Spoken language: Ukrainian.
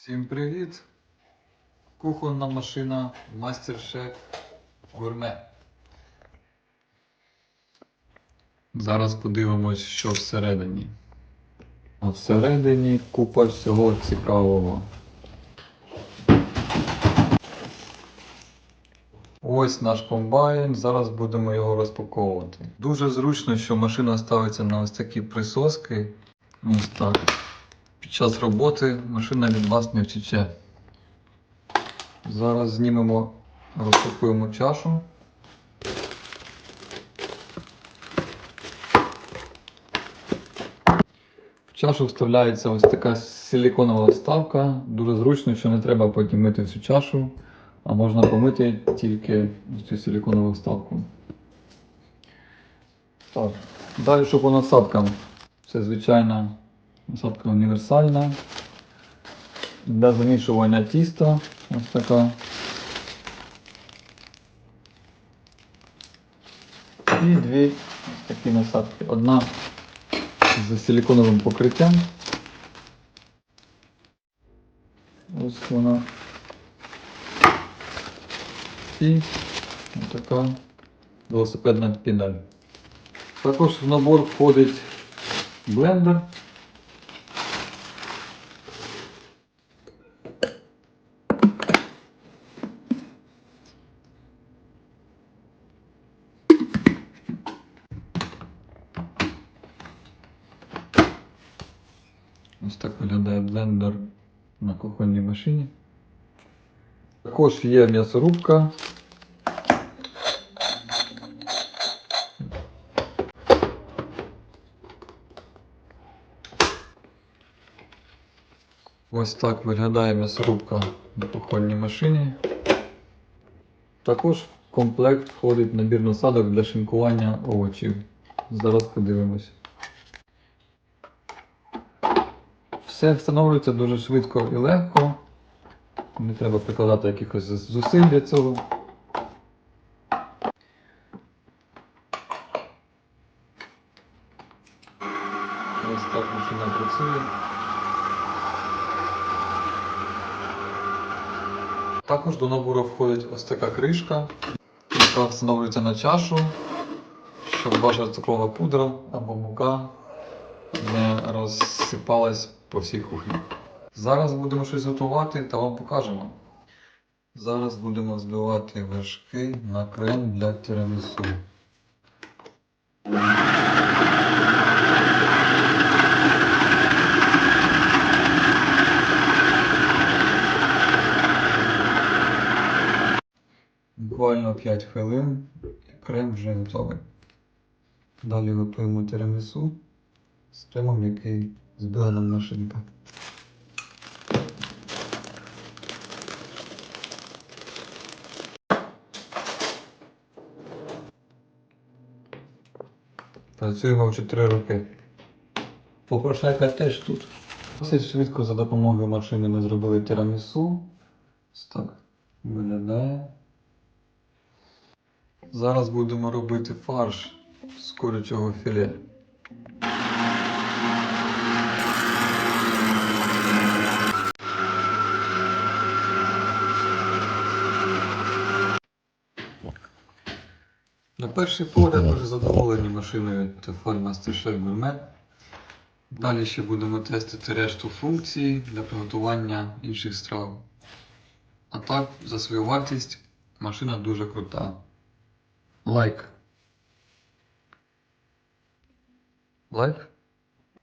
Всім привіт! Кухонна машина Мастер-Шеф Гурме. Зараз подивимось, що всередині. А всередині купа всього цікавого. Ось наш комбайн, зараз будемо його розпаковувати. Дуже зручно, що машина ставиться на ось такі присоски. Ось так. Під час роботи машина від вас не втече. Зараз знімемо, розпакуємо чашу. В чашу вставляється ось така силіконова вставка. Дуже зручно, що не треба потім мити всю чашу, а можна помити тільки ось цю силіконову вставку. Так. Далі що по насадкам. Це звичайна насадка універсальна. Для замішування тіста. Ось така. І дві ось такі насадки. Одна з силіконовим покриттям. Ось вона. І ось така велосипедна педаль. Також в набор входить блендер. Ось так виглядає блендер на кухонній машині. Також є м'ясорубка. Ось так виглядає м'ясорубка на кухонній машині. Також в комплект входить набір насадок для шинкування овочів. Зараз подивимось. Все встановлюється дуже швидко і легко. Не треба прикладати якихось зусиль для цього. Ось так машина працює. Також до набору входить ось така кришка, яка встановлюється на чашу, щоб ваша цукрова пудра або мука не розсипалась по всій кухні. Зараз будемо щось готувати та вам покажемо. Зараз будемо збивати вершки на крем для тирамісу. Буквально 5 хвилин і крем вже готовий. Далі готуємо тирамісу з кремом, який збила машинка. Працюємо в 4 роки. Попрошайка теж тут. Досить швидко за допомогою машини ми зробили тирамісу. Так виглядає. Зараз будемо робити фарш з курячого філе. На перший погляд дуже задоволені машиною Tefal MasterChef Gourmet. Далі ще будемо тестити решту функцій для приготування інших страв. А так, за свою вартість машина дуже крута. Лайк. Лайк?